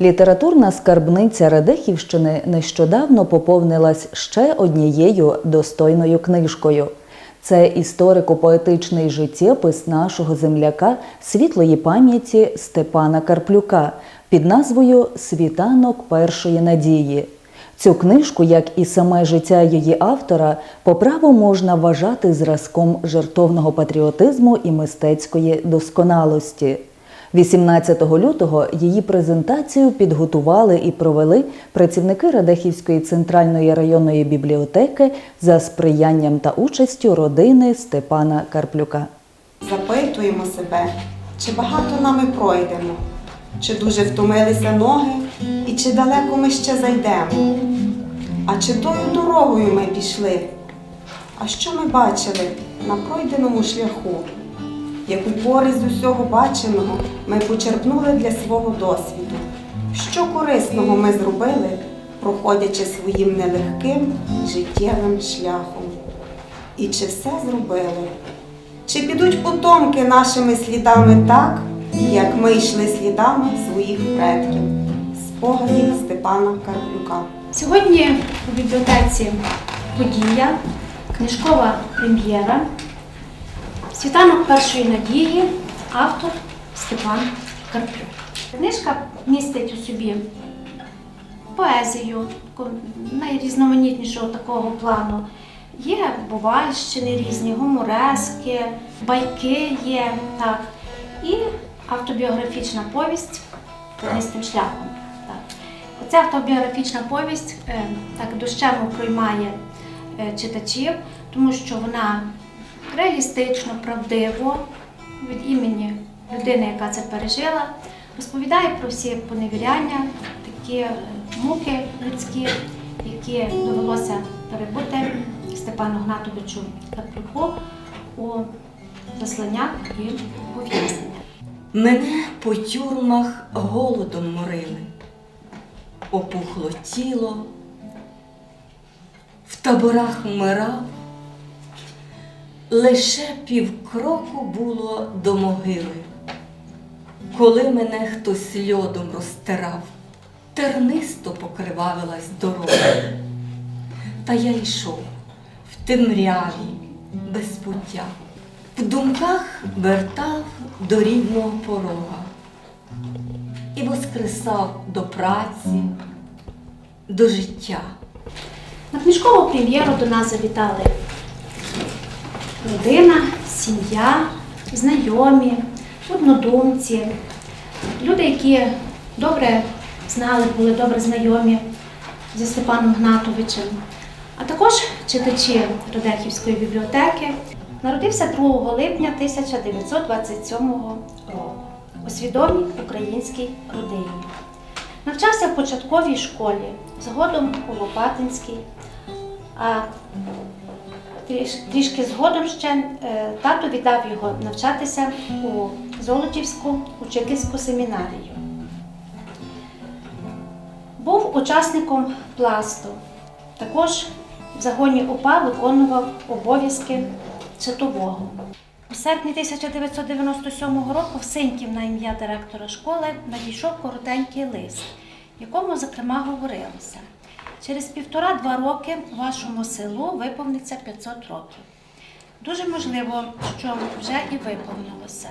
Літературна скарбниця Радехівщини нещодавно поповнилась ще однією достойною книжкою. Це історико-поетичний життєпис нашого земляка світлої пам'яті Степана Карплюка під назвою Світанок першої надії. Цю книжку, як і саме життя її автора, по праву можна вважати зразком жертовного патріотизму і мистецької досконалості. 18 лютого її презентацію підготували і провели працівники Радехівської центральної районної бібліотеки за сприянням та участю родини Степана Карплюка. Запитуємо себе, чи багато нами пройдемо, чи дуже втомилися ноги, і чи далеко ми ще зайдемо. А чи тою дорогою ми пішли? А що ми бачили на пройденому шляху? Яку користь з усього баченого ми почерпнули для свого досвіду? Що корисного ми зробили, проходячи своїм нелегким життєвим шляхом? І чи все зробили? Чи підуть потомки нашими слідами так, як ми йшли слідами своїх предків? Спогадів Степана Карплюка. Сьогодні у бібліотеці подія, книжкова прем'єра, світанок першої надії, автор Степан Карплюк. Книжка містить у собі поезію найрізноманітнішого такого плану. Є бувальщини різні, гуморески, байки є, так. І автобіографічна повість тернистим шляхом. Так. Оця автобіографічна повість е, так дощемо проймає е, читачів, тому що вона реалістично, правдиво від імені людини, яка це пережила, розповідає про всі поневіряння, такі е, муки людські, які довелося перебути Степану Гнатовичу Карплюку у заслання і ув'язнення. Мене по тюрмах голодом морили, опухло тіло, в таборах вмирав, лише півкроку було до могили, коли мене хтось льодом розтирав, тернисто покривавилась дорога. Та я йшов в темряві, без пуття, в думках вертав до рідного порога і воскресав до праці, до життя. На книжкову прем'єру до нас завітали родина, сім'я, знайомі, однодумці, люди, які добре знали, були добре знайомі зі Степаном Гнатовичем, а також читачі Родехівської бібліотеки. Народився 2 липня 1927 року у свідомій українській родині. Навчався в початковій школі, згодом у Лопатинській, а трішки згодом ще е, тато віддав його навчатися у Золочівську учительську семінарію. Був учасником пласту. Також в загоні УПА виконував обов'язки чатового. У серпні 1997 року в Синьків на ім'я директора школи надійшов коротенький лист, в якому, зокрема, говорилося: через півтора-два роки вашому селу виповниться 500 років. Дуже можливо, що вже і виповнилося.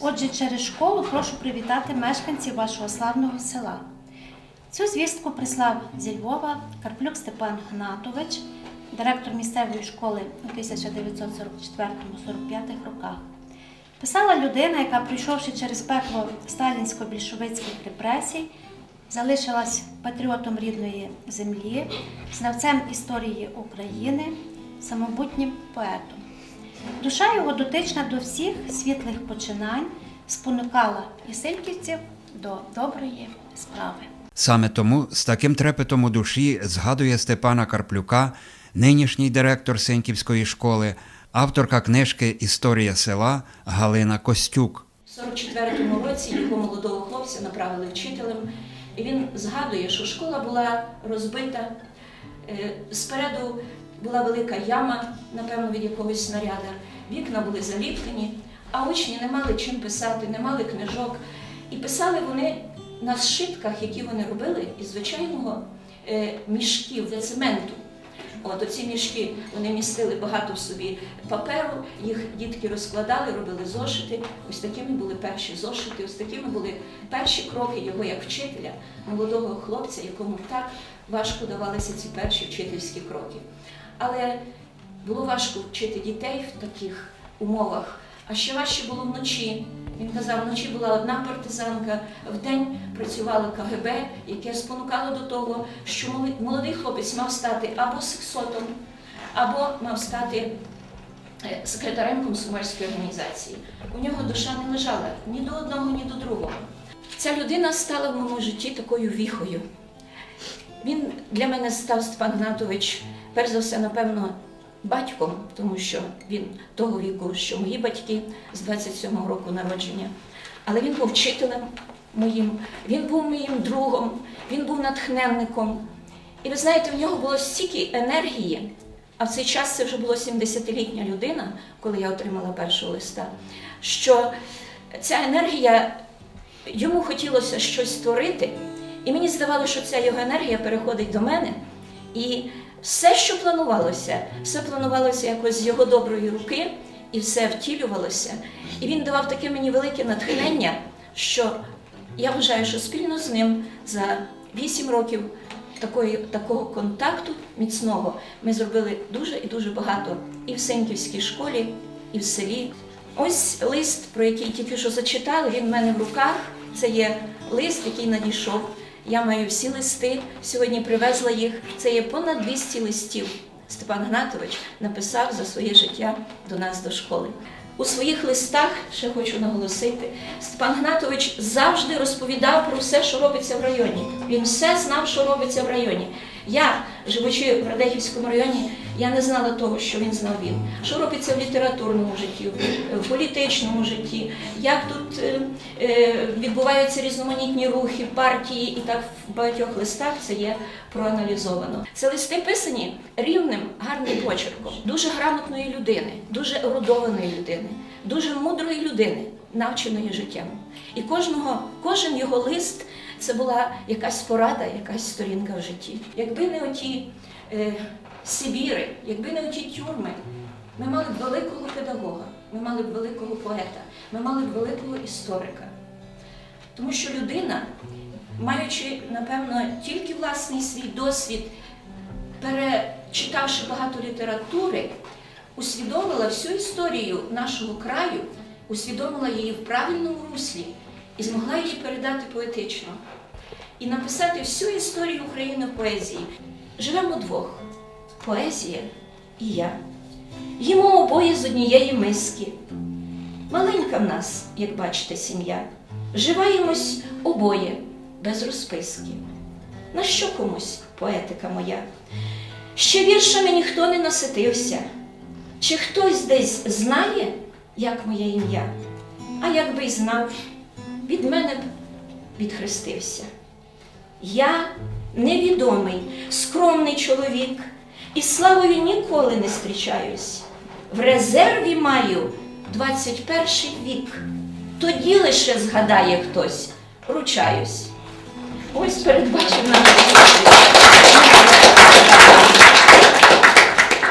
Отже, через школу прошу привітати мешканців вашого славного села. Цю звістку прислав зі Львова Карплюк Степан Гнатович, директор місцевої школи у 1944-45 роках. Писала людина, яка, пройшовши через пекло сталінсько-більшовицьких репресій, залишилась патріотом рідної землі, знавцем історії України, самобутнім поетом. Душа його дотична до всіх світлих починань спонукала і сильківців до доброї справи. Саме тому з таким трепетом у душі згадує Степана Карплюка, нинішній директор Сеньківської школи, авторка книжки Історія села Галина Костюк. У 44-му році його молодого хлопця направили вчителем, і він згадує, що школа була розбита. е, Спереду була велика яма, напевно, від якогось снаряда. Вікна були заліплені, а учні не мали чим писати, не мали книжок. І писали вони на сшитках, які вони робили із звичайного е, мішків цементу. От оці мішки вони містили багато в собі паперу, їх дітки розкладали, робили зошити. Ось такими були перші зошити, ось такими були перші кроки його як вчителя, молодого хлопця, якому так важко давалися ці перші вчительські кроки. Але було важко вчити дітей в таких умовах. А ще важче було вночі. Він казав, вночі була одна партизанка, вдень працювало КГБ, яке спонукало до того, що молодий хлопець мав стати або сексотом, або мав стати е, секретарем комсомольської організації. У нього душа не лежала ні до одного, ні до другого. Ця людина стала в моєму житті такою віхою. Він для мене став Степан Гнатович, перш за все, напевно, батьком, тому що він того віку, що мої батьки з 27-го року народження. Але він був вчителем моїм, він був моїм другом, він був натхненником. І ви знаєте, в нього було стільки енергії, а в цей час це вже була 70-літня людина, коли я отримала першого листа, що ця енергія йому хотілося щось створити, і мені здавалося, що ця його енергія переходить до мене. І все, що планувалося, все планувалося якось з його доброї руки, і все втілювалося. І він давав таке мені велике натхнення, що я вважаю, що спільно з ним за 8 років такої, такого контакту міцного ми зробили дуже і дуже багато і в Сеньківській школі, і в селі. Ось лист, про який тільки що зачитали, він в мене в руках. Це є лист, який надійшов. Я маю всі листи, сьогодні привезла їх. Це є понад 200 листів. Степан Гнатович написав за своє життя до нас до школи. У своїх листах, ще хочу наголосити, Степан Гнатович завжди розповідав про все, що робиться в районі. Він все знав, що робиться в районі. Я, живучи в Радехівському районі, я не знала того, що він знав він. Що робиться в літературному житті, в- політичному житті, як тут е, е, відбуваються різноманітні рухи, партії, і так в багатьох листах це є проаналізовано. Це листи писані рівним, гарним почерком, дуже грамотної людини, дуже ерудованої людини, дуже мудрої людини, навченої життям. І кожного, кожен його лист це була якась порада, якась сторінка в житті. Якби не оті е, Сибіри, якби не оті тюрми, ми мали б великого педагога, ми мали б великого поета, ми мали б великого історика. Тому що людина, маючи, напевно, тільки власний свій досвід, перечитавши багато літератури, усвідомила всю історію нашого краю, усвідомила її в правильному руслі і змогла її передати поетично. І написати всю історію України поезії. Живемо двох поезія і я. Їмо обоє з однієї миски. Маленька в нас, як бачите, сім'я. Живаємось обоє без розписки. На що комусь поетика моя? Ще віршами ніхто не наситився. Чи хтось десь знає, як моє ім'я? А якби й знав, від мене б відхрестився. Я невідомий, скромний чоловік, і славою ніколи не зустрічаюсь. В резерві маю 21 вік. Тоді лише згадає хтось, ручаюсь. Ось передбачена.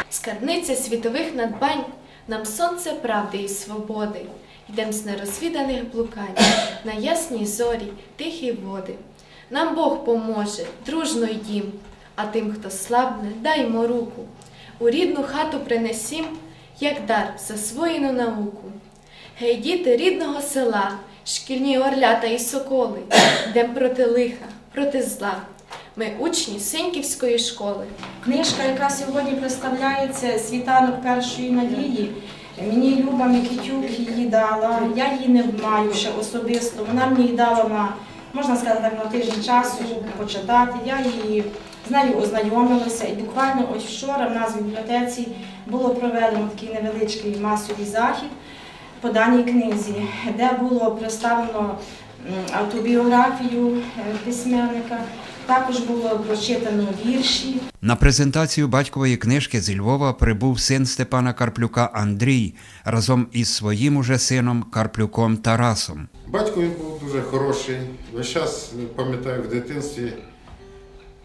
Скарбниця світових надбань, нам сонце правди і свободи. Йдем з нерозвіданих блукань на ясній зорі, тихі води. Нам Бог поможе, дружно йдім, а тим, хто слабне, даймо руку. У рідну хату принесім, як дар засвоєну науку. Гей, діти рідного села, шкільні орлята і соколи, йдем проти лиха, проти зла. Ми учні Сеньківської школи. Книжка, яка сьогодні представляється світанок першої надії. Мені Люба Микитюк її дала. Я її не маю ще особисто. Вона мені її дала на можна сказати на тиждень часу почитати. Я її з нею ознайомилася, і буквально ось вчора в нас в бібліотеці було проведено такий невеличкий масовий захід по даній книзі, де було представлено автобіографію е, письменника. Також було прочитано вірші. На презентацію батькової книжки зі Львова прибув син Степана Карплюка Андрій разом із своїм уже сином Карплюком Тарасом. Батько він був дуже хороший. Весь час пам'ятаю в дитинстві,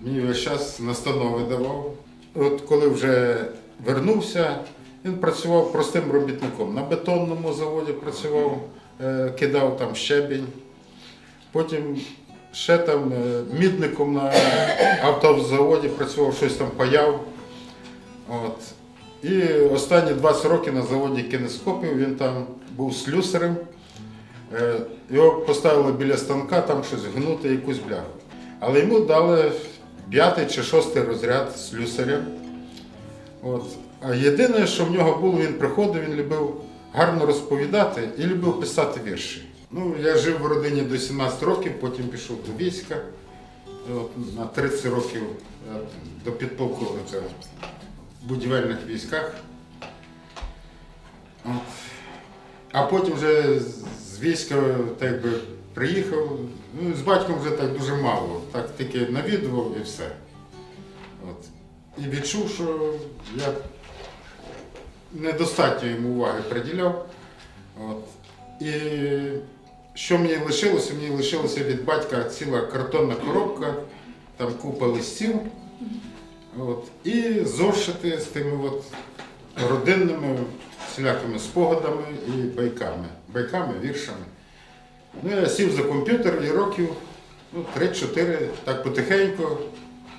мені весь час настанови давав. От коли вже вернувся, він працював простим робітником. На бетонному заводі працював, е, кидав там щебінь. Потім ще там е, мідником на автозаводі працював, щось там паяв. От. І останні 20 років на заводі кінескопів він там був слюсарем. Е, Його поставили біля станка, там щось гнути, якусь бляху. Але йому дали п'ятий чи шостий розряд слюсаря. От. А єдине, що в нього було, він приходив, він любив гарно розповідати і любив писати вірші. Ну, я жив в родині до 17 років, потім пішов до війська. От, на 30 років е, до підполковника в будівельних військах. От. А потім вже з війська так якби, приїхав. Ну, з батьком вже так дуже мало. Так тільки навідував і все. От. І відчув, що я недостатньо йому уваги приділяв. От. І що мені лишилося? Мені лишилося від батька ціла картонна коробка, там купа листів. От. І зошити з тими от родинними всілякими спогадами і байками. Байками, віршами. Ну, я сів за комп'ютер і років ну, 3-4 так потихеньку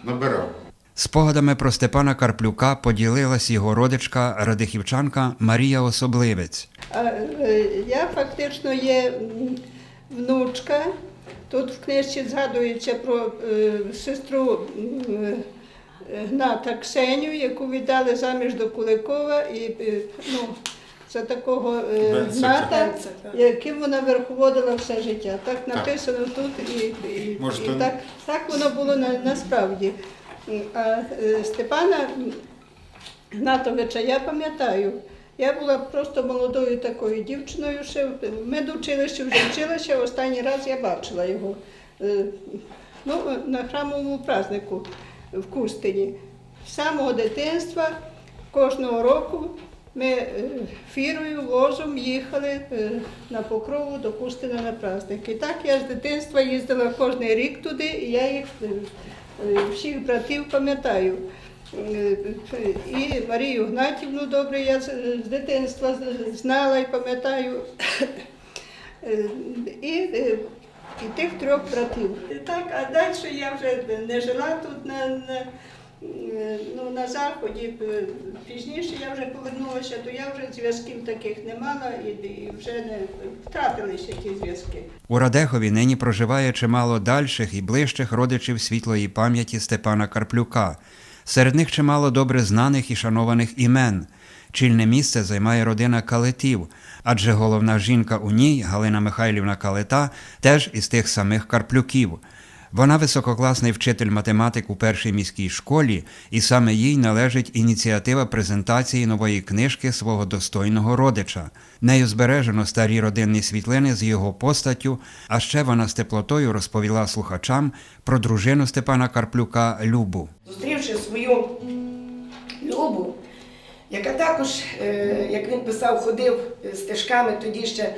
набирав. Спогадами про Степана Карплюка поділилась його родичка радихівчанка Марія Особливець. А, е, Я фактично є внучка. Тут в книжці згадується про е, сестру е, Гната Ксеню, яку віддали заміж до Куликова, і е, ну, за такого е, Гната, яким вона верховодила все життя. Так написано тут і, і, Може, і так, так воно було на, насправді. А е, Степана Гнатовича я пам'ятаю. Я була просто молодою такою дівчиною, ще в медучилищі вже вчилася. Останній раз я бачила його е, ну, на храмовому празднику в Кустині. З самого дитинства кожного року ми е, фірою, возом їхали е, на покрову до Кустина на праздник. І так я з дитинства їздила кожен рік туди, і я їх всіх братів пам'ятаю. І Марію Гнатівну добре я з дитинства знала і пам'ятаю. І, і тих трьох братів. Так, а далі я вже не жила тут на, на, ну, на заході. Пізніше я вже повернулася, то я вже зв'язків таких не мала і, і вже не втратилися ті зв'язки. У Радехові нині проживає чимало дальших і ближчих родичів світлої пам'яті Степана Карплюка. Серед них чимало добре знаних і шанованих імен. Чільне місце займає родина Калетів, адже головна жінка у ній, Галина Михайлівна Калета, теж із тих самих Карплюків. Вона висококласний вчитель математик у першій міській школі, і саме їй належить ініціатива презентації нової книжки свого достойного родича. Нею збережено старі родинні світлини з його постаттю, а ще вона з теплотою розповіла слухачам про дружину Степана Карплюка Любу. зустрівши свою Любу, яка також, е, як він писав, ходив стежками тоді ще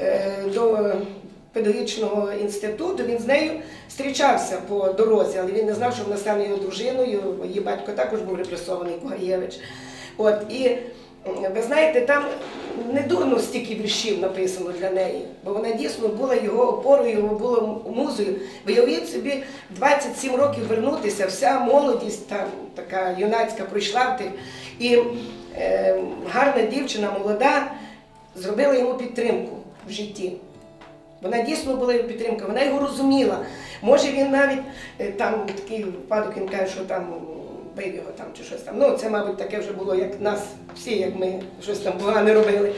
е, до педагогічного інституту, він з нею зустрічався по дорозі, але він не знав, що вона стане його дружиною. Її батько також був репресований Кугаєвич. От, і ви знаєте, там не дурно стільки віршів написано для неї, бо вона дійсно була його опорою, його була музою. Виявіть собі 27 років вернутися, вся молодість там така юнацька пройшла в тих. І е, гарна дівчина, молода, зробила йому підтримку в житті. Вона дійсно була його підтримка, вона його розуміла. Може він навіть е, там такий випадок, він каже, що там бив його там чи щось там. Ну, це, мабуть, таке вже було, як нас всі, як ми щось там погане робили.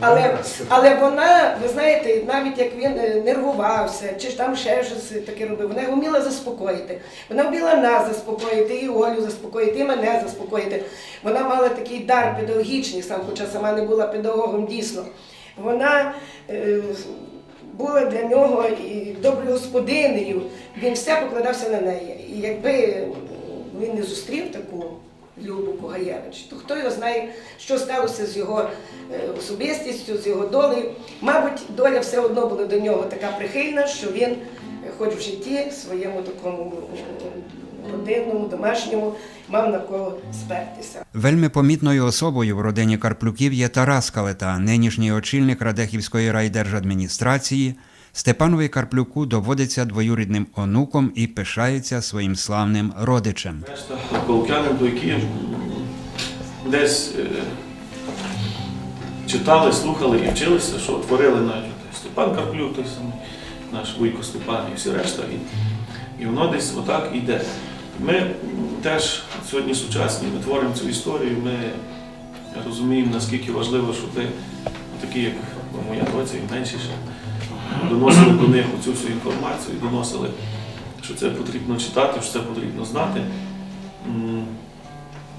Але, але вона, ви знаєте, навіть як він е, нервувався, чи ж там ще щось таке робив, вона його вміла заспокоїти. Вона вміла нас заспокоїти, і Олю заспокоїти, і мене заспокоїти. Вона мала такий дар педагогічний, сам, хоча сама не була педагогом дійсно. Вона е, була для нього і доброю господинею, він все покладався на неї. І якби він не зустрів таку Любу Кугаєвич. То хто його знає, що сталося з його е, особистістю, з його долею. Мабуть, доля все одно була до нього така прихильна, що він, е, хоч в житті своєму такому е, родинному, домашньому, мав на кого спертися. Вельми помітною особою в родині Карплюків є Тарас Калета, нинішній очільник Радехівської райдержадміністрації. Степанові Карплюку доводиться двоюрідним онуком і пишається своїм славним родичем. Решта колокянин, до десь е, читали, слухали і вчилися, що творили навіть Степан Карплюк, той самий наш Вуйко Степан і всі решта. І, і воно десь отак іде. Ми теж сьогодні сучасні, ми творимо цю історію, ми розуміємо, наскільки важливо, щоб ви, такі як моя доця і менші ще, доносили до них оцю всю інформацію, доносили що це потрібно читати, що це потрібно знати.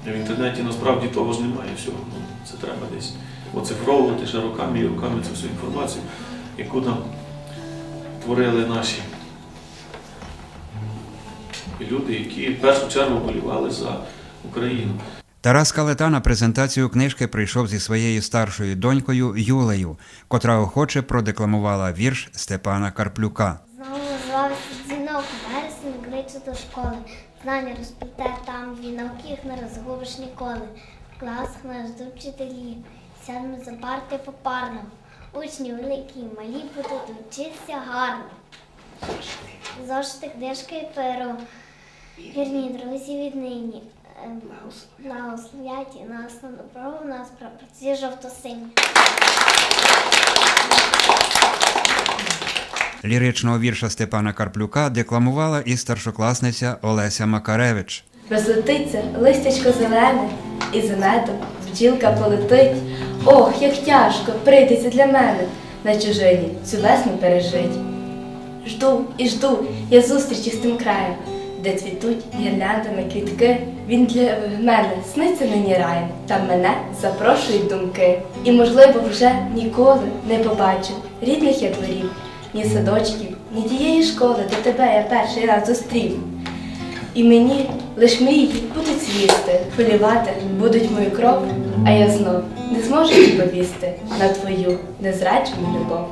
В інтернеті насправді того ж немає всього. Ну, Це треба десь оцифровувати ще роками і роками цю всю інформацію, яку нам творили наші люди, які в першу чергу болівали за Україну. Тарас Калета на презентацію книжки прийшов зі своєю старшою донькою Юлею, котра охоче продекламувала вірш Степана Карплюка. Знову звався дзвінок, вересень кличе до школи. Знання розплете там вінок, їх не розгубиш ніколи. В класах нас ждуть вчителі, сядемо за парти попарно. Учні великі і малі будуть вчитися гарно. Зошити книжки і перо. Вірні друзі віднині. ем, Благословлять і нас на добро, у нас прапорці жовто-сині. Ліричного вірша Степана Карплюка декламувала і старшокласниця Олеся Макаревич. Розлетиться листячко зелене, і за медом бджілка полетить. Ох, як тяжко прийдеться для мене на чужині цю весну пережить. Жду і жду я зустрічі з тим краєм, де цвітуть гірляндами квітки. Він для мене сниться нині раєм, там мене запрошують думки. І, можливо, вже ніколи не побачу рідних я дворів, ні садочків, ні тієї школи, де тебе я перший раз зустрів. І мені лиш мрії будуть цвісти, хвилювати будуть мою кров, а я знов не зможу відповісти на твою незраджену любов.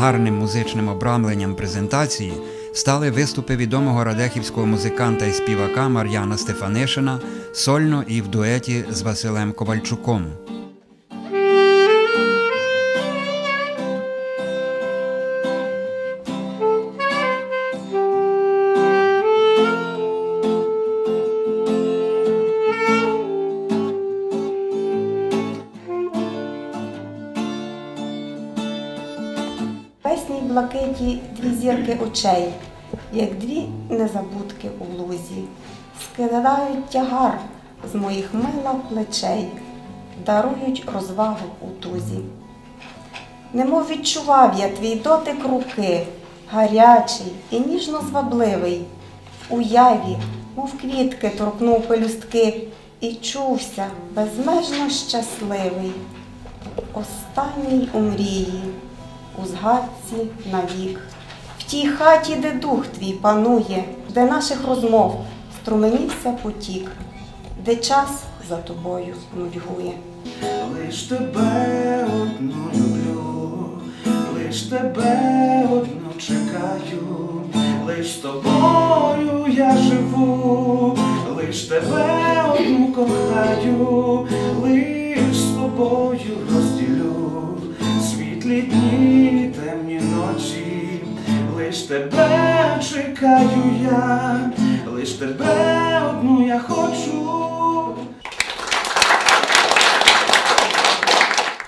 Гарним музичним обрамленням презентації стали виступи відомого радехівського музиканта і співака Мар'яна Стефанишина сольно і в дуеті з Василем Ковальчуком. Очей, як дві незабудки у лузі, скидають тягар з моїх мила плечей, дарують розвагу у тузі. Немов відчував я твій дотик руки, гарячий і ніжно звабливий. Уяві, мов квітки, торкнув пелюстки і чувся безмежно щасливий. Останній у мрії, у згадці навік. Тій хаті, де дух твій панує, де наших розмов струменівся потік, де час за тобою нудьгує. Лиш тебе одну люблю, лиш тебе одну чекаю, лиш тобою я живу, лиш тебе одну кохаю, лиш з тобою розділю тебе чекаю я, лиш тебе одну я хочу.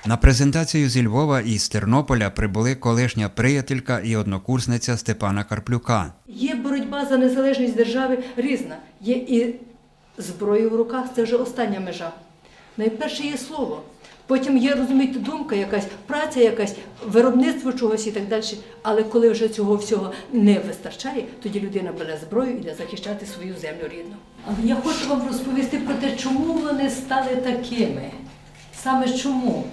На презентацію зі Львова і з Тернополя прибули колишня приятелька і однокурсниця Степана Карплюка. Є боротьба за незалежність держави різна. Є і зброя в руках, це вже остання межа. Найперше є слово. Потім є, розумієте, думка якась, праця якась, виробництво чогось і так далі. Але коли вже цього всього не вистачає, тоді людина бере зброю і йде захищати свою землю рідну. Я хочу вам розповісти про те, чому вони стали такими. Саме чому?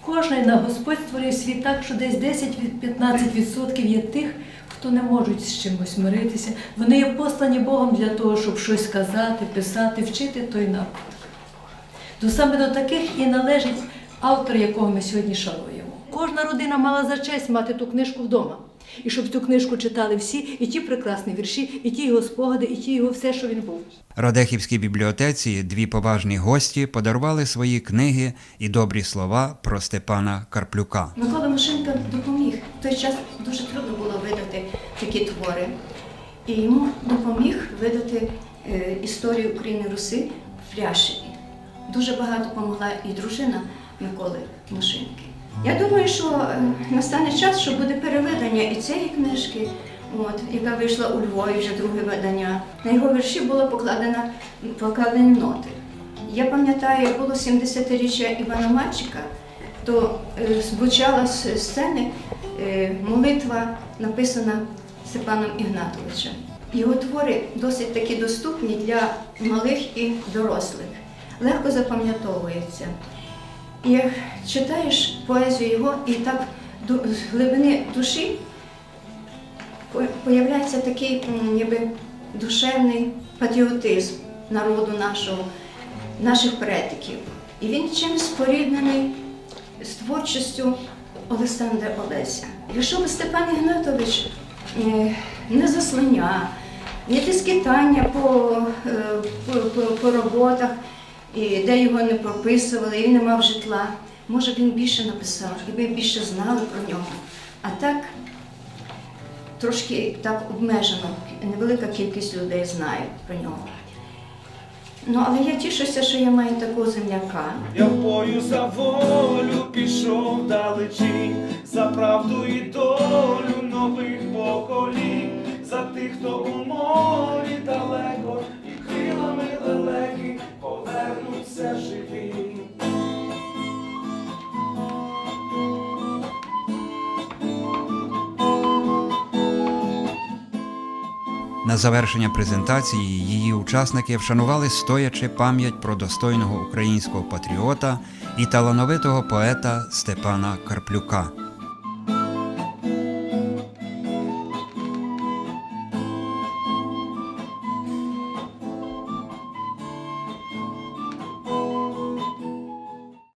Кожний на Господь створив світ так, що десь 10-15% є тих, хто не можуть з чимось миритися. Вони є послані Богом для того, щоб щось казати, писати, вчити той народ. То саме до таких і належить автор, якого ми сьогодні шануємо. Кожна родина мала за честь мати ту книжку вдома. І щоб цю книжку читали всі, і ті прекрасні вірші, і ті його спогади, і ті його все, що він був. Радехівській бібліотеці дві поважні гості подарували свої книги і добрі слова про Степана Карплюка. Микола Машенко допоміг. В той час дуже трудно було видати такі твори. І йому допоміг видати е, історію України Руси в Пряшеві. Дуже багато допомогла і дружина Миколи Машинки. Я думаю, що е, настане час, що буде переведення і цієї книжки, от, яка вийшла у Львові, вже друге видання. На його вірші було покладено, покладені ноти. Я пам'ятаю, як було 70-річчя Івана Мальчика, то е, звучала з сцени е, молитва, написана Степаном Ігнатовичем. Його твори досить таки доступні для малих і дорослих, легко запам'ятовуються. І читаєш поезію його, і так з глибини душі по- появляється такий ніби душевний патріотизм народу нашого, наших предків. І він чимось споріднений з творчістю Олександра Олеся. Якщо б Степан Ігнатович е, не заслання, не тискітання по, е, по, по, по роботах, і де його не прописували, і він не мав житла, може він більше написав, і ви більше знали про нього. А так трошки так обмежено, невелика кількість людей знає про нього. Ну, але я тішуся, що я маю такого земляка. Я в бою за волю пішов далечінь, за правду і долю нових поколінь, за тих, хто у морі На завершення презентації її учасники вшанували стоячи пам'ять про достойного українського патріота і талановитого поета Степана Карплюка.